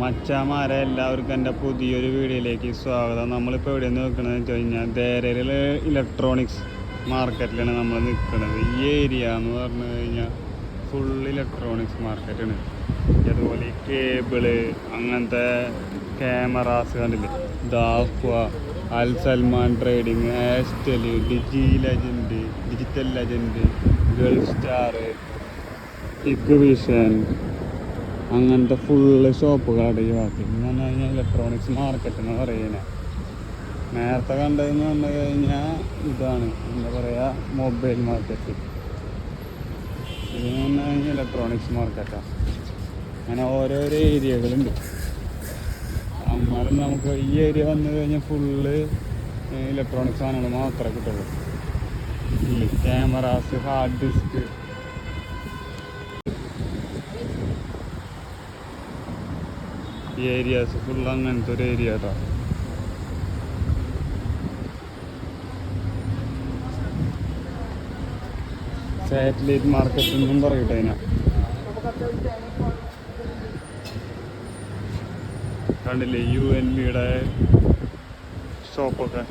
മച്ചാമാരെ എല്ലാവർക്കും എന്റെ പുതിയൊരു വീഡിയോയിലേക്ക് സ്വാഗതം. നമ്മളിപ്പോൾ എവിടെ നിൽക്കണമെന്ന് വെച്ച് കഴിഞ്ഞാൽ ദേരയിൽ ഇലക്ട്രോണിക്സ് മാർക്കറ്റിലാണ് നമ്മൾ നിൽക്കുന്നത് ഈ ഏരിയ എന്ന് പറഞ്ഞു കഴിഞ്ഞാൽ ഫുൾ ഇലക്ട്രോണിക്സ് മാർക്കറ്റാണ് അതുപോലെ ഈ കേബിൾ അങ്ങനത്തെ ക്യാമറാസ് കണ്ടില്ലേ? ദാഫ്വ Al Salman trading ആസ്റ്റൽ digi legend digital legend gulf star Ig vision അങ്ങനത്തെ ഫുള്ള് ഷോപ്പുകളാണ് ഈ ഭാഗത്ത്. എന്ന് പറഞ്ഞു കഴിഞ്ഞാൽ ഇലക്ട്രോണിക്സ് മാർക്കറ്റ് എന്ന് പറയുന്നത് നേരത്തെ കണ്ടതെന്ന് പറഞ്ഞു കഴിഞ്ഞാൽ ഇതാണ്. എന്താ പറയുക മൊബൈൽ മാർക്കറ്റ് ഇതെന്ന് പറഞ്ഞു കഴിഞ്ഞാൽ ഇലക്ട്രോണിക്സ് മാർക്കറ്റാണ് അങ്ങനെ ഓരോരോ ഏരിയകളുണ്ട് അന്നാലും നമുക്ക് ഈ ഏരിയ വന്നു കഴിഞ്ഞാൽ ഫുള്ള് ഇലക്ട്രോണിക്സ് സാധനങ്ങൾ മാത്രമേ കിട്ടുള്ളൂ. ക്യാമറാസ് ഹാർഡ് ഡിസ്ക് ഈ ഏരിയാസ് ഫുൾ അങ്ങനത്തെ ഒരു ഏരിയ കേട്ടോ സാറ്റലൈറ്റ് മാർക്കറ്റ് എന്നും പറയട്ടെ അതിനാ കണ്ടില്ലേ യു എൻ ബിയുടെ ഷോപ്പൊക്കെ